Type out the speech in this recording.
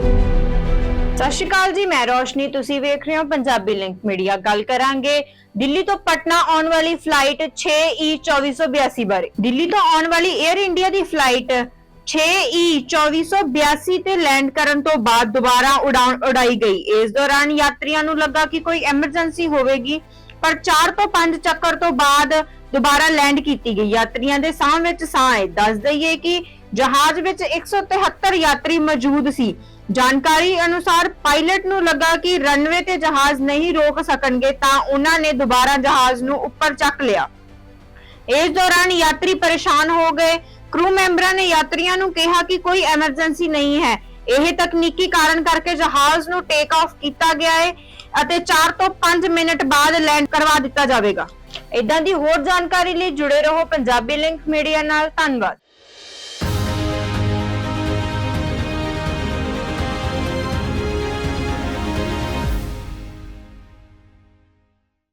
ਸਤਿ ਸ਼੍ਰੀ ਅਕਾਲ ਜੀ, ਮੈਂ ਰੋਸ਼ਨੀ, ਤੁਸੀਂ ਵੇਖ ਰਹੇ ਹੋ ਪੰਜਾਬੀ ਲਿੰਕ ਮੀਡੀਆ। ਗੱਲ ਕਰਾਂਗੇ ਦਿੱਲੀ ਤੋਂ ਪਟਨਾ ਆਉਣ ਵਾਲੀ ਫਲਾਈਟ E 6E2482 ਬਾਰੇ। ਦਿੱਲੀ ਤੋਂ ਆਉਣ ਵਾਲੀ 에ਅਰ ਇੰਡੀਆ ਦੀ ਫਲਾਈਟ 6E2482 ਤੇ ਲੈਂਡ ਕਰਨ ਤੋਂ ਬਾਅਦ ਦੁਬਾਰਾ ਉਡਾਣ ਉਡਾਈ ਗਈ। ਇਸ ਦੌਰਾਨ ਯਾਤਰੀਆਂ ਨੂੰ ਲੱਗਾ ਕਿ ਕੋਈ ਐਮਰਜੈਂਸੀ ਹੋਵੇਗੀ, ਪਰ 4 ਤੋਂ 5 ਚੱਕਰ ਤੋਂ ਬਾਅਦ ਦੁਬਾਰਾ ਲੈਂਡ ਕੀਤੀ ਗਈ। ਯਾਤਰੀਆਂ ਦੇ ਸਾਹ ਵਿੱਚ ਸਾਹ ਆਏ। ਦੱਸ ਦਈਏ ਕਿ ਜਹਾਜ਼ ਵਿੱਚ 173 ਯਾਤਰੀ ਮੌਜੂਦ ਸੀ। ਜਾਣਕਾਰੀ ਅਨੁਸਾਰ ਪਾਇਲਟ ਨੂੰ ਲੱਗਾ ਕਿ ਰਨਵੇ ਤੇ ਜਹਾਜ਼ ਨਹੀਂ ਰੋਕ ਸਕਣਗੇ ਤਾਂ ਉਹਨਾਂ ਨੇ ਦੁਬਾਰਾ ਜਹਾਜ਼ ਨੂੰ ਉੱਪਰ ਚੱਕ ਲਿਆ। ਇਸ ਦੌਰਾਨ ਯਾਤਰੀ ਪਰੇਸ਼ਾਨ ਹੋ ਗਏ। ਕਰੂ ਮੈਂਬਰਾਂ ਨੇ ਯਾਤਰੀਆਂ ਨੂੰ ਕਿਹਾ ਕਿ ਕੋਈ ਐਮਰਜੈਂਸੀ ਨਹੀਂ ਹੈ। ਇਹ ਤਕਨੀਕੀ ਕਾਰਨ ਕਰਕੇ ਜਹਾਜ਼ ਨੂੰ ਟੇਕ ਆਫ ਕੀਤਾ ਗਿਆ ਹੈ ਅਤੇ 4 ਤੋਂ 5 ਮਿੰਟ ਬਾਅਦ ਲੈਂਡ ਕਰਵਾ ਦਿੱਤਾ ਜਾਵੇਗਾ। ਇਦਾਂ ਦੀ ਹੋਰ ਜਾਣਕਾਰੀ ਲਈ ਜੁੜੇ ਰਹੋ ਪੰਜਾਬੀ ਲਿੰਕ ਮੀਡੀਆ ਨਾਲ। ਧੰਨਵਾਦ।